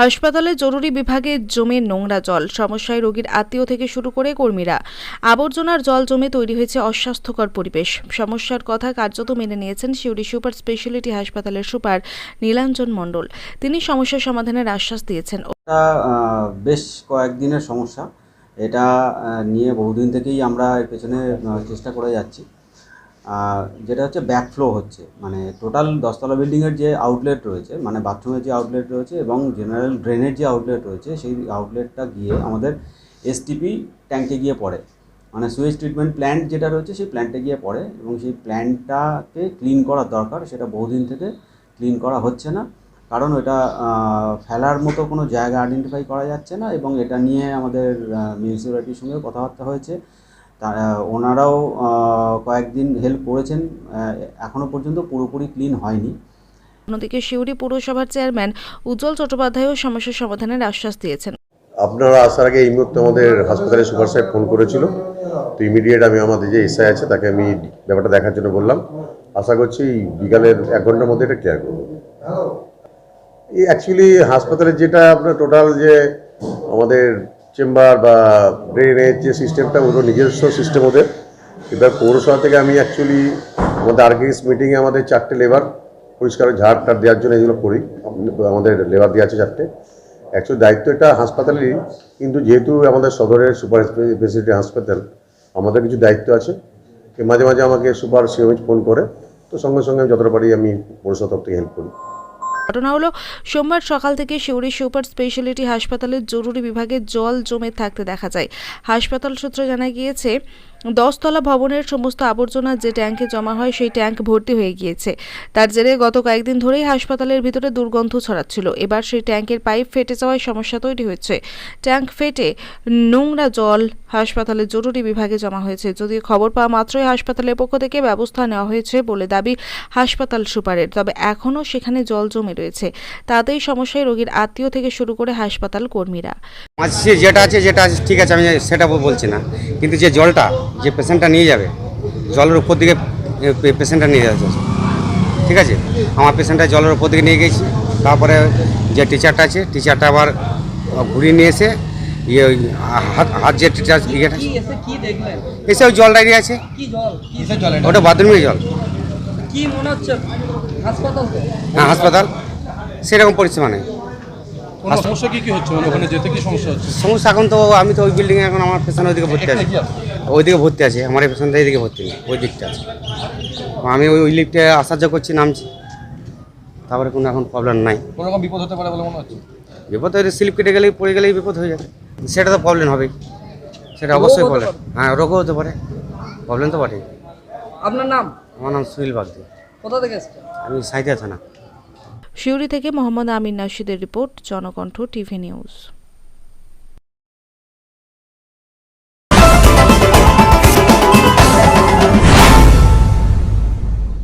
হাসপাতালে জরুরি বিভাগে জমে নোংরা জল, সমস্যায় রোগীর আত্মীয় থেকে শুরু করে কর্মীরা। আবর্জনার জল জমে তৈরি হয়েছে অস্বাস্থ্যকর পরিবেশ। সমস্যার কথা কার্যত মেনে নিয়েছেন সিউড়ি সুপার স্পেশালিটি হাসপাতালের সুপার নীলাঞ্জন মণ্ডল। তিনি সমস্যার সমাধানের আশ্বাস দিয়েছেন। বেশ কয়েকদিনের সমস্যা। এটা নিয়ে বহুদিন থেকেই আমরা পেছনে চেষ্টা করে যাচ্ছি। আহ, যেটা হচ্ছে ব্যাকফ্লো হচ্ছে। মানে টোটাল দশতলা বিল্ডিংয়ের যে আউটলেট রয়েছে মানে বাথরুমের যে আউটলেট রয়েছে এবং জেনারেল ড্রেনের যে আউটলেট রয়েছে সেই আউটলেটটা গিয়ে আমাদের এসটিপি ট্যাঙ্কে গিয়ে পড়ে। মানে সুয়েজ ট্রিটমেন্ট প্ল্যান্ট যেটা রয়েছে সেই প্ল্যান্টে গিয়ে পড়ে এবং সেই প্ল্যান্টটাকে ক্লিন করার দরকার। সেটা বহুদিন থেকে ক্লিন করা হচ্ছে না। কারণ ওটা ফেলার মতো কোনো জায়গা আইডেন্টিফাই করা যাচ্ছে না এবং এটা নিয়ে আমাদের মিউনিসিপ্যালিটির সঙ্গে কথাবার্তা হয়েছে। তারা ওনারাও কয়েকদিন হেল্প করেছেন এখনও পর্যন্ত পুরোপুরি ক্লিন হয়নি। অন্যদিকে সিউড়ি পৌরসভার চেয়ারম্যান উজ্জ্বল চট্টোপাধ্যায়ও সমস্যার সমাধানের আশ্বাস দিয়েছেন। আপনারা আসার আগে এই মুহূর্তে আমাদের হাসপাতালে সুপার সাহেব ফোন করেছিল। তো ইমিডিয়েট আমি আমাদের যে এসআই আছে তাকে আমি ব্যাপারটা দেখার জন্য বললাম। আশা করছি বিকালের এক ঘণ্টার মধ্যে এটা ক্লিয়ার করব। এই অ্যাকচুয়ালি হাসপাতালে যেটা আপনার টোটাল যে আমাদের চেম্বার বা ড্রেনের যে সিস্টেমটা ওগুলো নিজস্ব সিস্টেম ওদের। এবার পৌরসভা থেকে আমি অ্যাকচুয়ালি আমাদের আর্গিস মিটিংয়ে আমাদের চারটে লেবার পরিষ্কার ঝাড় টাড় দেওয়ার জন্য এগুলো করি। আমাদের লেবার দেওয়া আছে চারটে। অ্যাকচুয়ালি দায়িত্ব এটা হাসপাতালেরই, কিন্তু যেহেতু আমাদের সদরের সুপার স্পেশালিটি হাসপাতাল, আমাদের কিছু দায়িত্ব আছে। মাঝে মাঝে আমাকে সুপার সিএমএইচ ফোন করে, তো সঙ্গে সঙ্গে আমি যতটা পারি আমি পৌরসভা থেকে হেল্প করি। ঘটনা হলো, সোমবার সকাল থেকে সিউড়ি সুপার স্পেশালিটি হাসপাতালের জরুরি বিভাগে জল জমে থাকতে দেখা যায়। হাসপাতাল সূত্রে জানা গিয়েছে দশতলা ভবনের সমস্ত আবর্জনা যে ট্যাঙ্কে জমা হয়, সেই ট্যাঙ্ক ভর্তি হয়ে গিয়েছে। তার জেরে গত কয়েকদিন ধরেই হাসপাতালের ভিতরে দুর্গন্ধ ছড়াচ্ছিল। এবার সেই ট্যাঙ্কের পাইপ ফেটে যাওয়ায় সমস্যা তৈরি হয়েছে। ট্যাঙ্ক ফেটে নোংরা জল হাসপাতালের জরুরি বিভাগে জমা হয়েছে। যদিও খবর পাওয়া মাত্রই হাসপাতালের পক্ষ থেকে ব্যবস্থা নেওয়া হয়েছে বলে দাবি হাসপাতাল সুপারের। তবে এখনও সেখানে জল জমে রয়েছে। তাতেই সমস্যায় রোগীর আত্মীয় থেকে শুরু করে হাসপাতাল কর্মীরা। যেটা আছে যেটা আছে, ঠিক আছে, আমি সেটা বলছি না। কিন্তু যে জলটা যে পেশেন্টটা নিয়ে যাবে জলের উপর দিকে পেশেন্টটা নিয়ে যাচ্ছে ঠিক আছে? আমার পেশেন্টটা জলের উপর দিকে নিয়ে গেছি তারপরে যে টিচারটা আছে টিচারটা আবার ঘুরিয়ে নিয়ে এসে ইয়ে ওই হাত হাত যে টিচার ইয়েটা কি এসে কি দেখলেন? এসে ওই জল? দাঁড়িয়ে আছে ওটা বাথরুমের জল। কি মনে হচ্ছে? হাসপাতাল হ্যাঁ হাসপাতাল। সেরকম পরিষেবা নেই। সমস্যা কি কি হচ্ছে? মানে ওখানে যেতে কি সমস্যা হচ্ছে? সমস্যা এখন তো আমি তো ওই বিল্ডিংয়ে এখন আমার পেশেন্ট ওইদিকে ভর্তি আছে। ওইদিকে ভর্তি আছে আমার এই পেশেন্টটা এইদিকে ভর্তি নেই ওই দিকটা আছে। আমি ওই ওই লিফটে আসার করছি নামছি। তারপরে কোনো এখন প্রবলেম নাই। কোনো রকম বিপদ হতে পারে বলে মনে হচ্ছে? বিপদ হয়ে স্লিপ কেটে গেলেই পড়ে গেলেই বিপদ হয়ে যাবে সেটা তো প্রবলেম হবেই। সেটা অবশ্যই প্রবলেম হ্যাঁ রোগও হতে পারে। প্রবলেম তো বটেই। আপনার নাম? আমার নাম সুনীল বাগদি। কোথা থেকে আমি সাইথিয়া থানা। সিউড়ি থেকে মোহাম্মদ আমিন নাশিদের রিপোর্ট জনকণ্ঠ টিভি নিউজ।